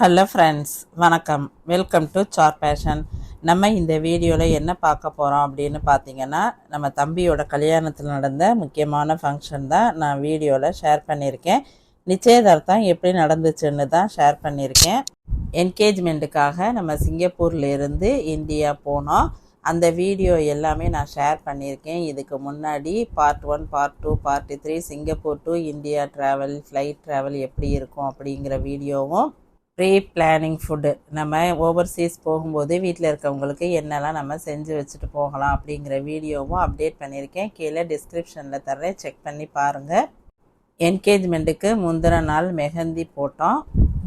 Hello friends வணக்கம். Welcome to sir fashion நம்ம இந்த வீடியோவில் என்ன பார்க்க போகிறோம் அப்படின்னு பார்த்தீங்கன்னா நம்ம தம்பியோட கல்யாணத்தில் நடந்த முக்கியமான ஃபங்க்ஷன் தான் நான் வீடியோவில் ஷேர் பண்ணியிருக்கேன். நிச்சயதார்த்தம் எப்படி நடந்துச்சுன்னு தான் ஷேர் பண்ணியிருக்கேன். என்கேஜ்மெண்ட்டுக்காக நம்ம சிங்கப்பூர்லேருந்து இந்தியா போனோம். அந்த வீடியோ எல்லாமே நான் ஷேர் பண்ணியிருக்கேன். இதுக்கு முன்னாடி part one part two part three Singapore to India travel flight travel எப்படி இருக்கும் அப்படிங்கிற வீடியோவும் ப்ரீ பிளானிங் ஃபுட்டு நம்ம ஓவர்சீஸ் போகும்போது வீட்டில் இருக்கவங்களுக்கு என்னெல்லாம் நம்ம செஞ்சு வச்சுட்டு போகலாம் அப்படிங்கிற வீடியோவும் அப்டேட் பண்ணியிருக்கேன். கீழே டிஸ்கிரிப்ஷனில் தர்றேன். செக் பண்ணி பாருங்கள் என்கேஜ்மெண்ட்டுக்கு முந்தின நாள் மெஹந்தி போட்டோம்.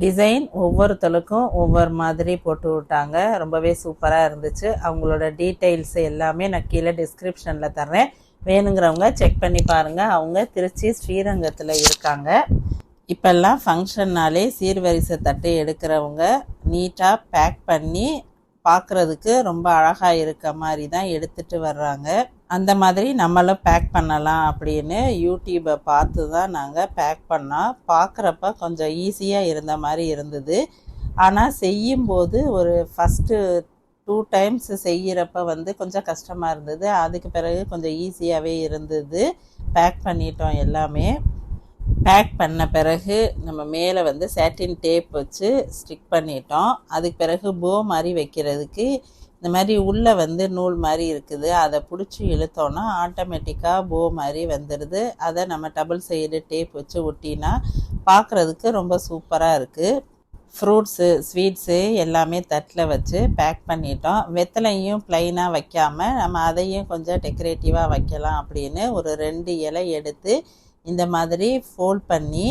டிசைன் ஒவ்வொருத்தருக்கும் ஒவ்வொரு மாதிரி போட்டு விட்டாங்க. ரொம்பவே சூப்பராக இருந்துச்சு. அவங்களோட டீட்டெயில்ஸ் எல்லாமே நான் கீழே டிஸ்கிரிப்ஷனில் தர்றேன். வேணுங்கிறவங்க செக் பண்ணி பாருங்கள் அவங்க திருச்சி ஸ்ரீரங்கத்தில் இருக்காங்க. இப்போல்லாம் ஃபங்க்ஷன்னாலே சீர்வரிசை தட்டு எடுக்கிறவங்க நீட்டாக பேக் பண்ணி பார்க்குறதுக்கு ரொம்ப அழகாக இருக்க மாதிரி தான் எடுத்துகிட்டு வர்றாங்க. அந்த மாதிரி நம்மளும் பேக் பண்ணலாம் அப்படின்னு யூடியூப்பை பார்த்து தான் நாங்கள் பேக் பண்ணோம் பார்க்குறப்ப கொஞ்சம் ஈஸியாக இருந்த மாதிரி இருந்தது. ஆனால் செய்யும்போது ஒரு ஃபஸ்ட்டு டூ டைம்ஸ் செய்கிறப்ப வந்து கொஞ்சம் கஷ்டமாக இருந்தது. அதுக்கு பிறகு கொஞ்சம் ஈஸியாகவே இருந்தது. பேக் பண்ணிட்டோம் எல்லாமே. பேக் பண்ண பிறகு நம்ம மேலே வந்து சேட்டின் டேப் வச்சு ஸ்டிக் பண்ணிட்டோம். அதுக்கு பிறகு போ மாதிரி வைக்கிறதுக்கு இந்த மாதிரி உள்ளே வந்து நூல் மாதிரி இருக்குது. அதை பிடிச்சி இழுத்தோன்னா ஆட்டோமேட்டிக்காக போ மாதிரி வந்துடுது அதை நம்ம டபுள் சைடு டேப் வச்சு ஒட்டினா பார்க்குறதுக்கு ரொம்ப சூப்பராக இருக்குது ஃப்ரூட்ஸு ஸ்வீட்ஸு எல்லாமே தட்டில் வச்சு பேக் பண்ணிட்டோம். வெத்தலையும் ப்ளைனாக வைக்காமல் நம்ம அதையும் கொஞ்சம் டெக்கரேட்டிவாக வைக்கலாம் அப்படின்னு ஒரு ரெண்டு இலை எடுத்து இந்த மாதிரி ஃபோல்ட் பண்ணி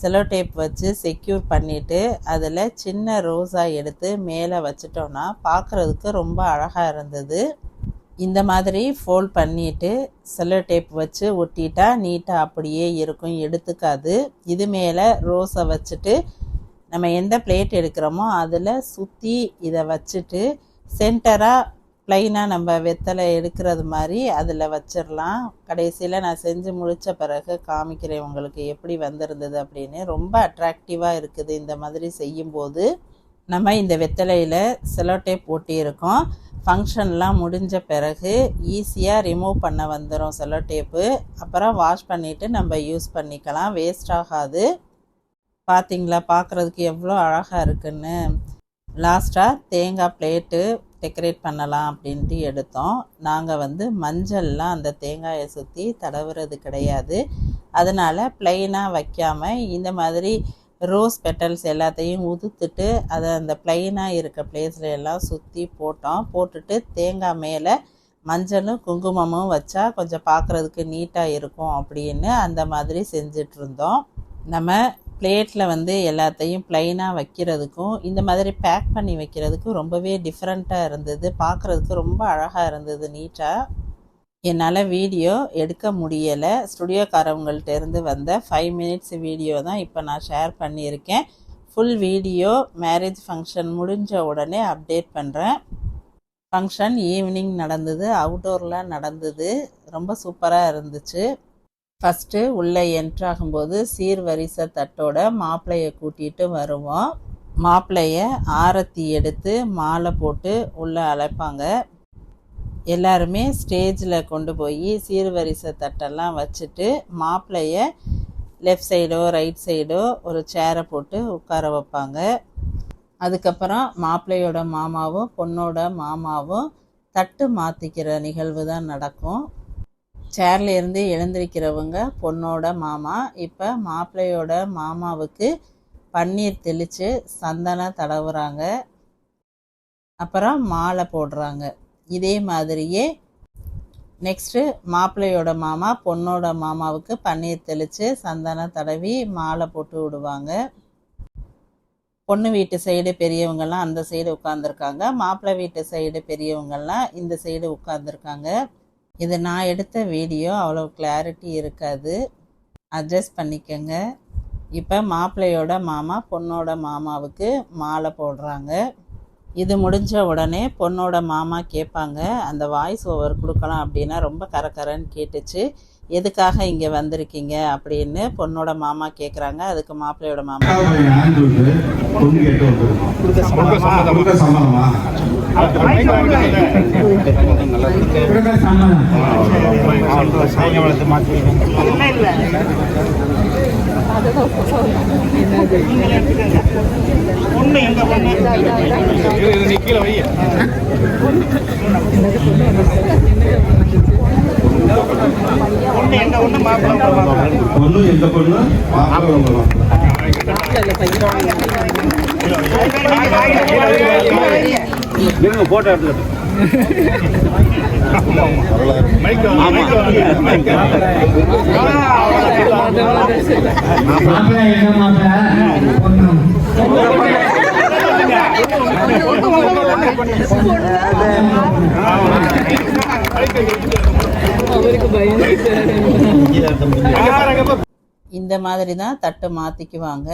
செலோ டேப் வச்சு செக்யூர் பண்ணிவிட்டு அதில் சின்ன ரோஸாக எடுத்து மேலே வச்சிட்டோன்னா பார்க்குறதுக்கு ரொம்ப அழகாக இருந்தது. இந்த மாதிரி ஃபோல்ட் பண்ணிவிட்டு செல்லோ டேப் வச்சு ஒட்டிட்டா நீட்டாக அப்படியே இருக்கும். எடுத்துக்காது. இது மேலே ரோஸை வச்சுட்டு நம்ம எந்த பிளேட் எடுக்கிறோமோ அதில் சுற்றி இதை வச்சுட்டு சென்டராக ப்ளைனாக நம்ம வெத்தலை எடுக்கிறது மாதிரி அதில் வச்சிடலாம் கடைசியில் நான் செஞ்சு முடித்த பிறகு காமிக்கிறேன் உங்களுக்கு எப்படி வந்திருந்தது அப்படின்னு. ரொம்ப அட்ராக்டிவாக இருக்குது இந்த மாதிரி செய்யும்போது. நம்ம இந்த வெத்தலையில் செலோ டேப் ஒட்டியிருக்கோம். ஃபங்க்ஷன்லாம் முடிஞ்ச பிறகு ஈஸியாக ரிமூவ் பண்ண வந்துடும் செல்லோ டேப்பு அப்புறம் வாஷ் பண்ணிவிட்டு நம்ம யூஸ் பண்ணிக்கலாம். வேஸ்ட் ஆகாது. பார்த்தீங்களா பார்க்குறதுக்கு எவ்வளோ அழகாக இருக்குன்னு. லாஸ்ட்டாக தேங்காய் பிளேட்டு டெக்கரேட் பண்ணலாம் அப்படின்ட்டு எடுத்தோம். நாங்கள் வந்து மஞ்சள்லாம் அந்த தேங்காயை சுற்றி தடவுறது கிடையாது. அதனால் ப்ளைனாக வைக்காமல் இந்த மாதிரி ரோஸ் பெட்டல்ஸ் எல்லாத்தையும் உதுத்துட்டு அதை அந்த ப்ளைனாக இருக்க பிளேஸில் எல்லாம் சுற்றி போட்டோம். போட்டுட்டு தேங்காய் மேலே மஞ்சளும் குங்குமமும் வச்சா கொஞ்சம் பார்க்குறதுக்கு நீட்டாக இருக்கும் அப்படின்னு அந்த மாதிரி செஞ்சிட்ருந்தோம் நம்ம பிளேட்டில் வந்து எல்லாத்தையும் ப்ளைனாக வைக்கிறதுக்கும் இந்த மாதிரி பேக் பண்ணி வைக்கிறதுக்கும் ரொம்பவே டிஃப்ரெண்ட்டாக இருந்தது. பார்க்குறதுக்கு ரொம்ப அழகாக இருந்தது நீட்டாக என்னால் வீடியோ எடுக்க முடியலை. ஸ்டுடியோக்காரவங்கள்ட்ட இருந்து வந்த ஃபைவ் மினிட்ஸ் வீடியோ தான் இப்போ நான் ஷேர் பண்ணியிருக்கேன். ஃபுல் வீடியோ மேரேஜ் ஃபங்க்ஷன் முடிஞ்ச உடனே அப்டேட் பண்ணுறேன் ஃபங்க்ஷன் ஈவினிங் நடந்தது அவுட்டோரில் நடந்தது. ரொம்ப சூப்பராக இருந்துச்சு. ஃபஸ்ட்டு உள்ளே என்ட்ராகும்போது சீர்வரிசை தட்டோட மாப்பிள்ளையை கூட்டிகிட்டு வருவோம். மாப்பிள்ளைய ஆரத்தி எடுத்து மாலை போட்டு உள்ளே அழைப்பாங்க. எல்லாருமே ஸ்டேஜில் கொண்டு போய் சீர்வரிசை தட்டெல்லாம் வச்சுட்டு மாப்பிள்ளைய லெஃப்ட் சைடோ ரைட் சைடோ ஒரு சேரை போட்டு உட்கார வைப்பாங்க. அதுக்கப்புறம் மாப்பிள்ளையோட மாமாவும் பொண்ணோட மாமாவும் தட்டு மாற்றிக்கிற நிகழ்வு தான் நடக்கும். சேர்ல இருந்து எழுந்திருக்கிறவங்க பொண்ணோட மாமா இப்போ மாப்பிள்ளையோட மாமாவுக்கு பன்னீர் தெளித்து சந்தனம் தடவுறாங்க. அப்புறம் மாலை போடுறாங்க. இதே மாதிரியே நெக்ஸ்ட்டு மாப்பிள்ளையோட மாமா பொண்ணோட மாமாவுக்கு பன்னீர் தெளித்து சந்தனம் தடவி மாலை போட்டு விடுவாங்க. பொண்ணு வீட்டு சைடு பெரியவங்கள்லாம் அந்த சைடு உட்காந்துருக்காங்க மாப்பிள்ளை வீட்டு சைடு பெரியவங்கள்லாம் இந்த சைடு உட்காந்துருக்காங்க இது நான் எடுத்த வீடியோ அவ்வளோ கிளாரிட்டி இருக்காது. அட்ஜஸ்ட் பண்ணிக்கோங்க. இப்போ மாப்பிள்ளையோட மாமா பொண்ணோட மாமாவுக்கு மாலை போடுறாங்க. இது முடிஞ்ச உடனே பொண்ணோட மாமா கேட்பாங்க அந்த வாய்ஸ் ஓவர் கொடுக்கலாம் அப்படின்னா ரொம்ப கரக்கரன்னு கேட்டுச்சு. எதுக்காக இங்கே வந்திருக்கீங்க அப்படின்னு பொண்ணோட மாமா கேட்குறாங்க அதுக்கு மாப்பிள்ளையோட மாமா கேட்டு பொண்ணு எந்த பொண்ணு மாப்பிள்ளை. போட்டோ எடுத்துக்கிட்டு மாப்பிள்ளை இந்த மாதிரி தான் தட்டு மாற்றிக்குவாங்க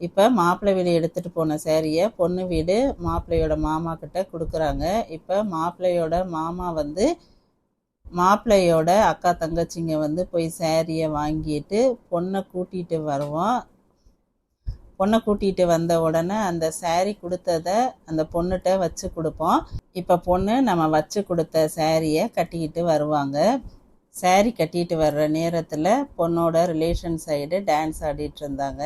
இப்போ மாப்பிள்ளை வீடு எடுத்துகிட்டு போன சேரீயை பொண்ணு வீடு மாப்பிள்ளையோட மாமா கிட்ட கொடுக்குறாங்க. இப்போ மாப்பிள்ளையோட மாமா வந்து மாப்பிள்ளையோட அக்கா தங்கச்சிங்க வந்து போய் சேரீயை வாங்கிட்டு பொண்ணை கூட்டிகிட்டு வருவோம் பொண்ணை கூட்டிகிட்டு வந்த உடனே அந்த சேரீ கொடுத்ததை அந்த பொண்ணுகிட்ட வச்சு கொடுப்போம். இப்போ பொண்ணு நம்ம வச்சு கொடுத்த சேரீயை கட்டிக்கிட்டு வருவாங்க. saree கட்டிட்டு வர்ற நேரத்தில் பொண்ணோட ரிலேஷன் சைடு டான்ஸ் ஆடிட்டு இருந்தாங்க.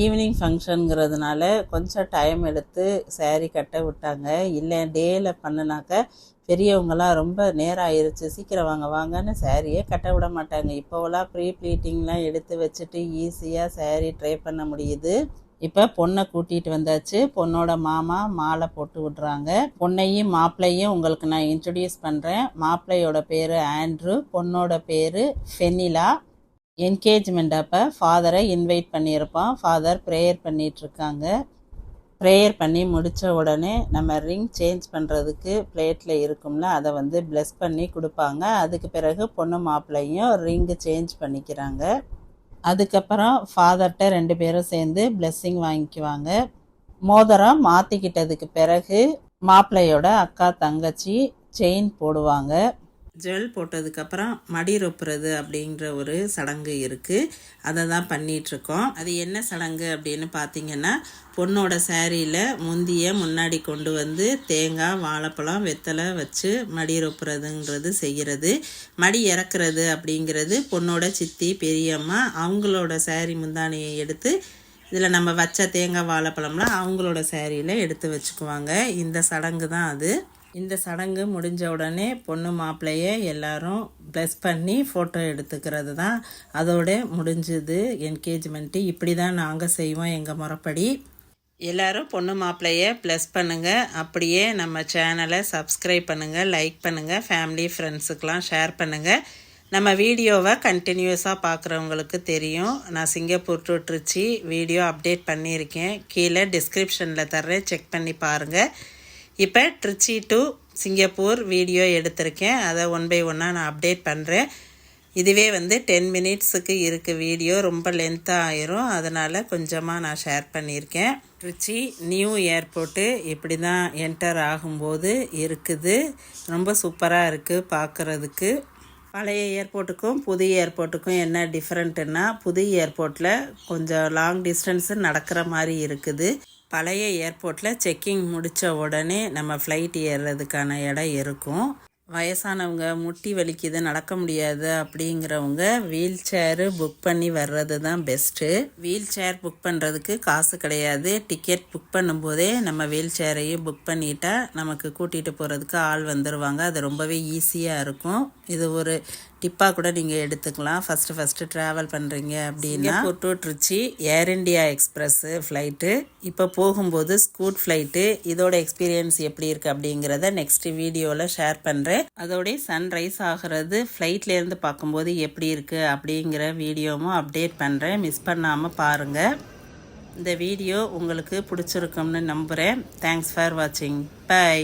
ஈவினிங் ஃபங்க்ஷனுங்கிறதுனால கொஞ்சம் டைம் எடுத்து சேரீ கட்ட விட்டாங்க. இல்லை டேயில் பண்ணுனாக்க பெரியவங்களாம் ரொம்ப நேரம் ஆயிடுச்சு சீக்கிரம் வாங்க வாங்கன்னு சேரீயே கட்ட விட மாட்டாங்க. இப்போவெல்லாம் ப்ரீ ப்ளீட்டிங்லாம் எடுத்து வச்சுட்டு ஈஸியாக சேரீ ட்ரை பண்ண முடியுது. இப்போ பொண்ணை கூட்டிகிட்டு வந்தாச்சு. பொண்ணோட மாமா மாலை போட்டு விட்றாங்க. பொண்ணையும் மாப்பிள்ளையும் உங்களுக்கு நான் இன்ட்ரடியூஸ் பண்ணுறேன் மாப்பிள்ளையோட பேர் ஆண்ட்ரூ பொண்ணோட பேர் ஃபெனிலா என்கேஜ்மெண்ட் அப்போ ஃபாதரை இன்வைட் பண்ணியிருப்போம் ஃபாதர் ப்ரேயர் பண்ணிகிட்ருக்காங்க ப்ரேயர் பண்ணி முடித்த உடனே நம்ம ரிங் சேஞ்ச் பண்ணுறதுக்கு பிளேட்டில் இருக்கும்ல அதை வந்து ப்ளெஸ் பண்ணி கொடுப்பாங்க. அதுக்கு பிறகு பொண்ணு மாப்பிள்ளையும் ரிங்கு சேஞ்ச் பண்ணிக்கிறாங்க. அதுக்கப்புறம் ஃபாதர்கிட்ட ரெண்டு பேரும் சேர்ந்து பிளெஸ்ஸிங் வாங்கிக்குவாங்க. மோதிரம் மாற்றிக்கிட்டதுக்கு பிறகு மாப்பிள்ளையோட அக்கா தங்கச்சி செயின் போடுவாங்க. ஜுவல் போட்டதுக்கப்புறம் மடி ரொப்புறது அப்படிங்கிற ஒரு சடங்கு இருக்குது அதை தான் பண்ணிகிட்ருக்கோம் அது என்ன சடங்கு அப்படின்னு பார்த்தீங்கன்னா பொண்ணோட சேரீயில் முந்திய முன்னாடி கொண்டு வந்து தேங்காய் வாழைப்பழம் வெத்தலை வச்சு மடி ரொப்புறதுங்கிறது செய்கிறது மடி இறக்குறது அப்படிங்கிறது பொண்ணோட சித்தி பெரியம்மா அவங்களோட சேரீ முந்தானையை எடுத்து இதில் நம்ம வச்ச தேங்காய் வாழைப்பழம்லாம் அவங்களோட சேரீயில் எடுத்து வச்சுக்குவாங்க. இந்த சடங்கு தான் அது. இந்த சடங்கு முடிஞ்ச உடனே பொண்ணு மாப்பிள்ளையே எல்லாரும் ப்ளஸ் பண்ணி ஃபோட்டோ எடுத்துக்கிறது தான். அதோட முடிஞ்சுது. என்கேஜ்மெண்ட்டு இப்படி தான் நாங்கள் செய்வோம் எங்கள் முறைப்படி. எல்லாரும் பொண்ணு மாப்பிள்ளையை ப்ளஸ் பண்ணுங்கள் அப்படியே நம்ம சேனலை சப்ஸ்கிரைப் பண்ணுங்கள் லைக் பண்ணுங்கள் ஃபேமிலி ஃப்ரெண்ட்ஸுக்கெலாம் ஷேர் பண்ணுங்கள் நம்ம வீடியோவை கண்டினியூஸாக பார்க்குறவங்களுக்கு தெரியும். நான் Singapore to Trichy video update பண்ணியிருக்கேன். கீழே டிஸ்கிரிப்ஷனில் தர்றேன். செக் பண்ணி பாருங்கள் இப்போ ட்ரிச்சி டு சிங்கப்பூர் வீடியோ எடுத்திருக்கேன். அதை ஒன் பை ஒன்னாக நான் அப்டேட் பண்ணுறேன் இதுவே வந்து டென் மினிட்ஸுக்கு இருக்குது வீடியோ ரொம்ப லென்த்தாக ஆயிரும். அதனால் கொஞ்சமாக நான் ஷேர் பண்ணியிருக்கேன். ட்ரிச்சி நியூ ஏர்போர்ட்டு இப்படி தான் என்டர் ஆகும்போது இருக்குது. ரொம்ப சூப்பராக இருக்குது பார்க்குறதுக்கு பழைய ஏர்போர்ட்டுக்கும் புதிய ஏர்போர்ட்டுக்கும் என்ன டிஃப்ரெண்ட்டுன்னா புதிய ஏர்போர்ட்டில் கொஞ்சம் லாங் டிஸ்டன்ஸு நடக்கிற மாதிரி இருக்குது. பழைய ஏர்போர்ட்டில் செக்கிங் முடித்த உடனே நம்ம ஃப்ளைட் ஏறுறதுக்கான இடம் இருக்கும். வயசானவங்க முட்டி வலிக்குது நடக்க முடியாது அப்படிங்கிறவங்க வீல் சேரு புக் பண்ணி வர்றது தான் பெஸ்ட்டு வீல் சேர் புக் பண்ணுறதுக்கு காசு கிடையாது. டிக்கெட் புக் பண்ணும்போதே நம்ம வீல் சேரையும் புக் பண்ணிட்டா நமக்கு கூட்டிகிட்டு போகிறதுக்கு ஆள் வந்துடுவாங்க அது ரொம்பவே ஈஸியாக இருக்கும். இது ஒரு டிப்பாக கூட நீங்கள் எடுத்துக்கலாம். ஃபஸ்ட்டு ஃபஸ்ட்டு ட்ராவல் பண்ணுறீங்க அப்படின்னா to Trichy air India express flight இப்போ போகும்போது ஸ்கூட் ஃப்ளைட்டு இதோட எக்ஸ்பீரியன்ஸ் எப்படி இருக்குது அப்படிங்கிறத நெக்ஸ்ட் வீடியோவில் ஷேர் பண்ணுறேன் அதோடய சன்ரைஸ் ஆகிறது ஃப்ளைட்லேருந்து பார்க்கும்போது எப்படி இருக்குது அப்படிங்கிற வீடியோவும் அப்டேட் பண்ணுறேன் மிஸ் பண்ணாமல் பாருங்கள் இந்த வீடியோ உங்களுக்கு பிடிச்சிருக்கும்னு நம்புகிறேன் தேங்க்ஸ் ஃபார் வாட்சிங் பை